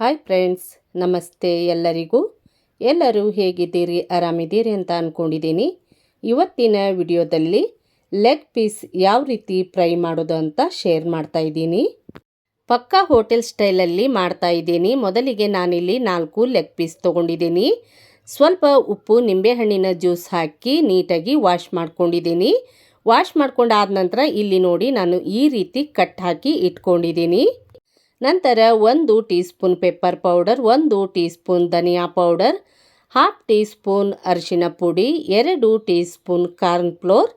Hi friends ನಮಸ್ತೆ ಎಲ್ಲರಿಗೂ. ಎಲ್ಲರೂ ಹೇಗಿದ್ದೀರಿ? ಆರಾಮಿದ್ದೀರಿ ಅಂತ ಅಂದ್ಕೊಂಡಿದ್ದೀನಿ ಇವತ್ತಿನ ವಿಡಿಯೋದಲ್ಲಿ ಲೆಗ್ ಪೀಸ್ ಯಾವ ರೀತಿ ಫ್ರೈ ಮಾಡೋದು ಅಂತ ಶೇರ್ ಮಾಡ್ತಾ ಇದ್ದೀನಿ. ಪಕ್ಕಾ ಹೋಟೆಲ್ ಸ್ಟೈಲಲ್ಲಿ ಮಾಡ್ತಾ ಇದ್ದೀನಿ. ಮೊದಲಿಗೆ ನಾನಿಲ್ಲಿ ನಾಲ್ಕು ಲೆಗ್ ಪೀಸ್ ತೊಗೊಂಡಿದ್ದೀನಿ. ಸ್ವಲ್ಪ ಉಪ್ಪು, ನಿಂಬೆಹಣ್ಣಿನ ಜ್ಯೂಸ್ ಹಾಕಿ ನೀಟಾಗಿ ವಾಶ್ ಮಾಡ್ಕೊಂಡಿದ್ದೀನಿ. ವಾಶ್ ಮಾಡ್ಕೊಂಡಾದ ನಂತರ ಇಲ್ಲಿ ನೋಡಿ ನಾನು ಈ ರೀತಿ ಕಟ್ ಹಾಕಿ ಇಟ್ಕೊಂಡಿದ್ದೀನಿ. ನಂತರ ಒಂದು ಟೀ ಸ್ಪೂನ್ ಪೆಪ್ಪರ್ ಪೌಡರ್, ಒಂದು ಟೀ ಸ್ಪೂನ್ ಧನಿಯಾ ಪೌಡರ್, ಹಾಫ್ ಟೀ ಸ್ಪೂನ್ ಅರಿಶಿನ ಪುಡಿ, ಎರಡು ಟೀ ಸ್ಪೂನ್ ಕಾರ್ನ್ ಫ್ಲೋರ್,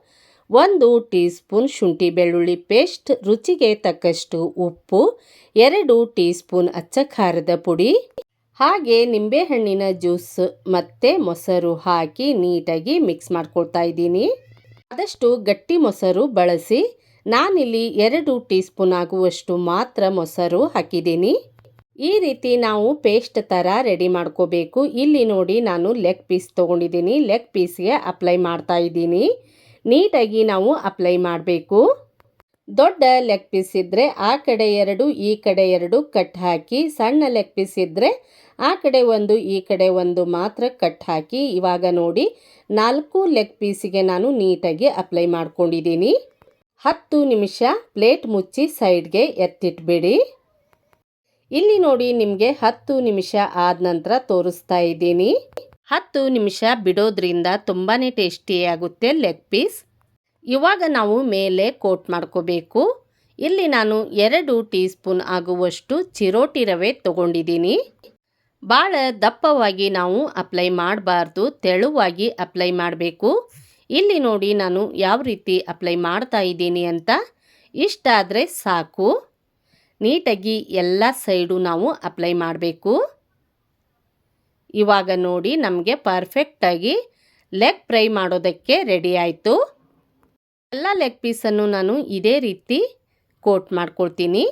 ಒಂದು ಟೀ ಸ್ಪೂನ್ ಶುಂಠಿ ಬೆಳ್ಳುಳ್ಳಿ ಪೇಸ್ಟ್, ರುಚಿಗೆ ತಕ್ಕಷ್ಟು ಉಪ್ಪು, ಎರಡು ಟೀ ಸ್ಪೂನ್ ಅಚ್ಚ ಖಾರದ ಪುಡಿ, ಹಾಗೆ ನಿಂಬೆಹಣ್ಣಿನ ಜ್ಯೂಸ್ ಮತ್ತು ಮೊಸರು ಹಾಕಿ ನೀಟಾಗಿ ಮಿಕ್ಸ್ ಮಾಡ್ಕೊಳ್ತಾ ಇದ್ದೀನಿ. ಆದಷ್ಟು ಗಟ್ಟಿ ಮೊಸರು ಬಳಸಿ ನಾನಿಲ್ಲಿ ಎರಡು ಟೀ ಸ್ಪೂನ್ ಆಗುವಷ್ಟು ಮಾತ್ರ ಮೊಸರು ಹಾಕಿದ್ದೀನಿ. ಈ ರೀತಿ ನಾವು ಪೇಸ್ಟ್ ಥರ ರೆಡಿ ಮಾಡ್ಕೋಬೇಕು. ಇಲ್ಲಿ ನೋಡಿ ನಾನು ಲೆಗ್ ಪೀಸ್ ತೊಗೊಂಡಿದ್ದೀನಿ. ಲೆಗ್ ಪೀಸ್ಗೆ ಅಪ್ಲೈ ಮಾಡ್ತಾ ಇದ್ದೀನಿ. ನೀಟಾಗಿ ನಾವು ಅಪ್ಲೈ ಮಾಡಬೇಕು. ದೊಡ್ಡ ಲೆಗ್ ಪೀಸ್ ಇದ್ದರೆ ಆ ಕಡೆ ಎರಡು, ಈ ಕಡೆ ಎರಡು ಕಟ್ ಹಾಕಿ, ಸಣ್ಣ ಲೆಗ್ ಪೀಸ್ ಇದ್ದರೆ ಆ ಕಡೆ ಒಂದು, ಈ ಕಡೆ ಒಂದು ಮಾತ್ರ ಕಟ್ ಹಾಕಿ ಇವಾಗ ನೋಡಿ ನಾಲ್ಕು ಲೆಗ್ ಪೀಸಿಗೆ ನಾನು ನೀಟಾಗಿ ಅಪ್ಲೈ ಮಾಡ್ಕೊಂಡಿದ್ದೀನಿ. ಹತ್ತು ನಿಮಿಷ ಪ್ಲೇಟ್ ಮುಚ್ಚಿ ಸೈಡ್ಗೆ ಎತ್ತಿಟ್ಬಿಡಿ. ಇಲ್ಲಿ ನೋಡಿ ನಿಮಗೆ ಹತ್ತು ನಿಮಿಷ ಆದ ನಂತರ ತೋರಿಸ್ತಾ ಇದ್ದೀನಿ. ಹತ್ತು ನಿಮಿಷ ಬಿಡೋದ್ರಿಂದ ತುಂಬಾ ಟೇಸ್ಟಿಯಾಗುತ್ತೆ ಲೆಗ್ ಪೀಸ್. ಇವಾಗ ನಾವು ಮೇಲೆ ಕೋಟ್ ಮಾಡ್ಕೋಬೇಕು. ಇಲ್ಲಿ ನಾನು ಎರಡು ಟೀ ಸ್ಪೂನ್ ಆಗುವಷ್ಟು ಚಿರೋಟಿ ರವೆ ತಗೊಂಡಿದ್ದೀನಿ. ಭಾಳ ದಪ್ಪವಾಗಿ ನಾವು ಅಪ್ಲೈ ಮಾಡಬಾರ್ದು, ತೆಳುವಾಗಿ ಅಪ್ಲೈ ಮಾಡಬೇಕು. ಇಲ್ಲಿ ನೋಡಿ ನಾನು ಯಾವ ರೀತಿ ಅಪ್ಲೈ ಮಾಡ್ತಾ ಇದ್ದೀನಿ ಅಂತ. ಇಷ್ಟಾದರೆ ಸಾಕು. ನೀಟಾಗಿ ಎಲ್ಲ ಸೈಡು ನಾವು ಅಪ್ಲೈ ಮಾಡಬೇಕು. ಇವಾಗ ನೋಡಿ ನಮಗೆ ಪರ್ಫೆಕ್ಟಾಗಿ ಲೆಗ್ ಫ್ರೈ ಮಾಡೋದಕ್ಕೆ ರೆಡಿ ಆಯಿತು. ಎಲ್ಲ ಲೆಗ್ ಪೀಸನ್ನು ನಾನು ಇದೇ ರೀತಿ ಕೋಟ್ ಮಾಡ್ಕೊಳ್ತೀನಿ.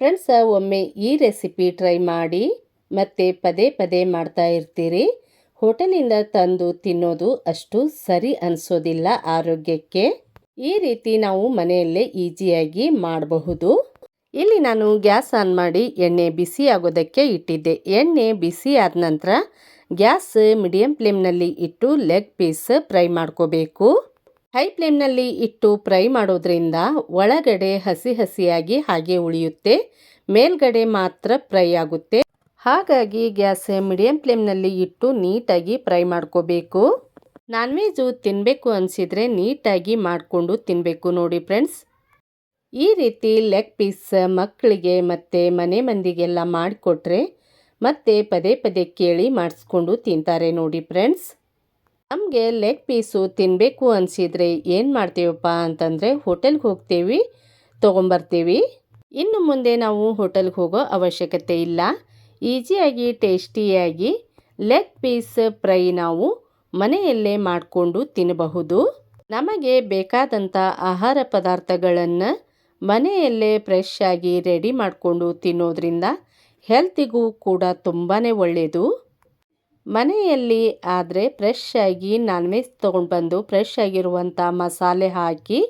ಫ್ರೆಂಡ್ಸ್ ಒಮ್ಮೆ ಈ ರೆಸಿಪಿ ಟ್ರೈ ಮಾಡಿ ಮತ್ತೆ ಪದೇ ಪದೇ ಮಾಡ್ತಾ ಇರ್ತೀರಿ. ಹೋಟೆಲಿಂದ ತಂದು ತಿನ್ನೋದು ಅಷ್ಟು ಸರಿ ಅನಿಸೋದಿಲ್ಲ ಆರೋಗ್ಯಕ್ಕೆ. ಈ ರೀತಿ ನಾವು ಮನೆಯಲ್ಲೇ ಈಜಿಯಾಗಿ ಮಾಡಬಹುದು. ಇಲ್ಲಿ ನಾನು ಗ್ಯಾಸ್ ಆನ್ ಮಾಡಿ ಎಣ್ಣೆ ಬಿಸಿ ಆಗೋದಕ್ಕೆ ಇಟ್ಟಿದ್ದೆ. ಎಣ್ಣೆ ಬಿಸಿ ಆದ ನಂತರ ಗ್ಯಾಸ್ ಮೀಡಿಯಂ ಫ್ಲೇಮ್ನಲ್ಲಿ ಇಟ್ಟು ಲೆಗ್ ಪೀಸ್ ಫ್ರೈ ಮಾಡ್ಕೋಬೇಕು. ಹೈ ಫ್ಲೇಮ್ನಲ್ಲಿ ಇಟ್ಟು ಫ್ರೈ ಮಾಡೋದ್ರಿಂದ ಒಳಗಡೆ ಹಸಿ ಹಸಿಯಾಗಿ ಹಾಗೆ ಉಳಿಯುತ್ತೆ. ಮೇಲ್ಗಡೆ ಮಾತ್ರ ಫ್ರೈ ಆಗುತ್ತೆ. ಹಾಗಾಗಿ ಗ್ಯಾಸ್ ಮೀಡಿಯಂ ಫ್ಲೇಮ್ನಲ್ಲಿ ಇಟ್ಟು ನೀಟಾಗಿ ಫ್ರೈ ಮಾಡ್ಕೋಬೇಕು. ನಾನ್ ವೆಜ್ಜು ತಿನ್ನಬೇಕು ಅನಿಸಿದರೆ ನೀಟಾಗಿ ಮಾಡಿಕೊಂಡು ತಿನ್ನಬೇಕು ನೋಡಿ ಫ್ರೆಂಡ್ಸ್. ಈ ರೀತಿ ಲೆಗ್ ಪೀಸ್ ಮಕ್ಕಳಿಗೆ ಮತ್ತು ಮನೆ ಮಂದಿಗೆಲ್ಲ ಮಾಡಿಕೊಟ್ರೆ ಮತ್ತೆ ಪದೇ ಪದೇ ಕೇಳಿ ಮಾಡಿಸ್ಕೊಂಡು ತಿಂತಾರೆ ನೋಡಿ ಫ್ರೆಂಡ್ಸ್. ನಮಗೆ ಲೆಗ್ ಪೀಸು ತಿನ್ನಬೇಕು ಅನಿಸಿದರೆ ಏನು ಮಾಡ್ತೀವಪ್ಪ ಅಂತಂದರೆ ಹೋಟೆಲ್ಗೆ ಹೋಗ್ತೀವಿ, ತೊಗೊಂಬರ್ತೀವಿ. ಇನ್ನು ಮುಂದೆ ನಾವು ಹೋಟೆಲ್ಗೆ ಹೋಗೋ ಅವಶ್ಯಕತೆ ಇಲ್ಲ. ಈಸಿಯಾಗಿ, ಟೇಸ್ಟಿಯಾಗಿ, ಲೆಗ್ ಪೀಸ್ ಫ್ರೈ ನಾವು ಮನೆಯಲ್ಲೇ ಮಾಡಿಕೊಂಡು ತಿನ್ನಬಹುದು. ನಮಗೆ ಬೇಕಾದಂಥ ಆಹಾರ ಪದಾರ್ಥಗಳನ್ನು ಮನೆಯಲ್ಲೇ ಫ್ರೆಶ್ ಆಗಿ ರೆಡಿ ಮಾಡಿಕೊಂಡು ತಿನ್ನೋದ್ರಿಂದ ಹೆಲ್ತಿಗೂ ಕೂಡ ತುಂಬಾ ಒಳ್ಳೆಯದು ಮನೆಯಲ್ಲಿ ಆದರೆ ಫ್ರೆಶ್ ಆಗಿ ನಾನ್ ವೆಜ್ ತೊಗೊಂಡು ಬಂದು ಫ್ರೆಶ್ ಆಗಿರುವಂಥ ಮಸಾಲೆ ಹಾಕಿ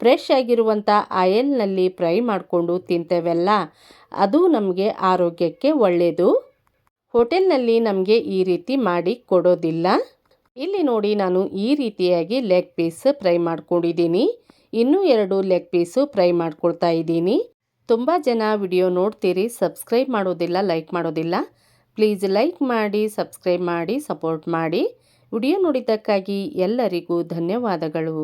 ಫ್ರೆಶ್ ಆಗಿರುವಂಥ ಆಯಲ್ನಲ್ಲಿ ಫ್ರೈ ಮಾಡಿಕೊಂಡು ತಿಂತೇವಲ್ಲ, ಅದು ನಮಗೆ ಆರೋಗ್ಯಕ್ಕೆ ಒಳ್ಳೆಯದು ಹೋಟೆಲ್ನಲ್ಲಿ ನಮಗೆ ಈ ರೀತಿ ಮಾಡಿ ಕೊಡೋದಿಲ್ಲ. ಇಲ್ಲಿ ನೋಡಿ ನಾನು ಈ ರೀತಿಯಾಗಿ ಲೆಗ್ ಪೀಸ್ ಫ್ರೈ ಮಾಡ್ಕೊಂಡಿದ್ದೀನಿ. ಇನ್ನೂ ಎರಡು ಲೆಗ್ ಪೀಸು ಫ್ರೈ ಮಾಡ್ಕೊಳ್ತಾ ಇದ್ದೀನಿ. ತುಂಬ ಜನ ವಿಡಿಯೋ ನೋಡ್ತೀರಿ, ಸಬ್ಸ್ಕ್ರೈಬ್ ಮಾಡೋದಿಲ್ಲ, ಲೈಕ್ ಮಾಡೋದಿಲ್ಲ. ಪ್ಲೀಸ್ ಲೈಕ್ ಮಾಡಿ, ಸಬ್ಸ್ಕ್ರೈಬ್ ಮಾಡಿ, ಸಪೋರ್ಟ್ ಮಾಡಿ. ವಿಡಿಯೋ ನೋಡಿದ್ದಕ್ಕಾಗಿ ಎಲ್ಲರಿಗೂ ಧನ್ಯವಾದಗಳು.